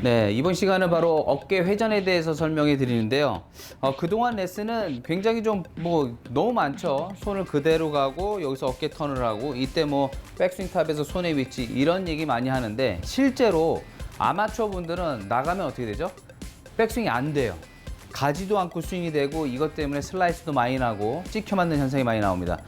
네, 이번 시간은 바로 어깨 회전에 대해서 설명해 드리는데요. 어, 그동안 레슨은 굉장히 좀 뭐 너무 많죠. 손을 그대로 가고 여기서 어깨 턴을 하고 이때 뭐 백스윙 탑에서 손의 위치 이런 얘기 많이 하는데 실제로 아마추어 분들은 나가면 어떻게 되죠? 백스윙이 안 돼요. 가지도 않고 스윙이 되고 이것 때문에 슬라이스도 많이 나고 찍혀 맞는 현상이 많이 나옵니다.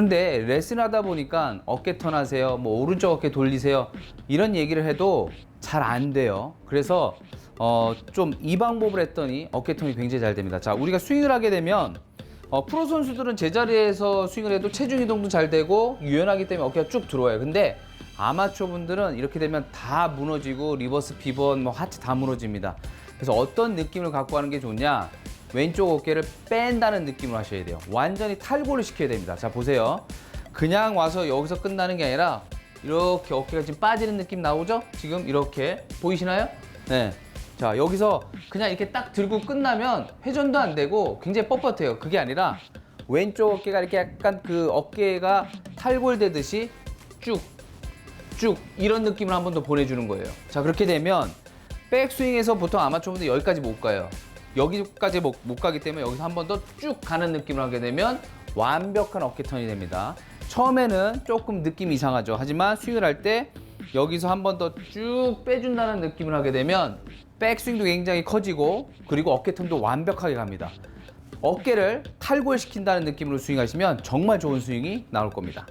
그런데 레슨 하다 보니까 어깨 턴 하세요. 뭐 오른쪽 어깨 돌리세요. 이런 얘기를 해도 잘 안 돼요. 그래서 어, 좀 이 방법을 했더니 어깨 턴이 굉장히 잘 됩니다. 자, 우리가 스윙을 하게 되면 어, 프로 선수들은 제자리에서 스윙을 해도 체중 이동도 잘 되고 유연하기 때문에 어깨가 쭉 들어와요. 근데 아마추어 분들은 이렇게 되면 다 무너지고 리버스 피벗 뭐 하체 다 무너집니다. 그래서 어떤 느낌을 갖고 하는 게 좋냐? 왼쪽 어깨를 뺀다는 느낌으로 하셔야 돼요. 완전히 탈골을 시켜야 됩니다. 자, 보세요. 그냥 와서 여기서 끝나는 게 아니라 이렇게 어깨가 지금 빠지는 느낌 나오죠? 지금 이렇게 보이시나요? 네. 자, 여기서 그냥 이렇게 딱 들고 끝나면 회전도 안 되고 굉장히 뻣뻣해요. 그게 아니라 왼쪽 어깨가 이렇게 약간 그 어깨가 탈골되듯이 쭉 쭉 이런 느낌을 한 번 더 보내주는 거예요. 자 그렇게 되면 백스윙에서 보통 아마추어분들 여기까지 못 가요. 여기까지 못, 못 가기 때문에 여기서 한 번 더 쭉 가는 느낌을 하게 되면 완벽한 어깨 턴이 됩니다. 처음에는 조금 느낌이 이상하죠. 하지만 스윙을 할 때 여기서 한 번 더 쭉 빼준다는 느낌을 하게 되면 백스윙도 굉장히 커지고 그리고 어깨 턴도 완벽하게 갑니다. 어깨를 탈골시킨다는 느낌으로 스윙하시면 정말 좋은 스윙이 나올 겁니다.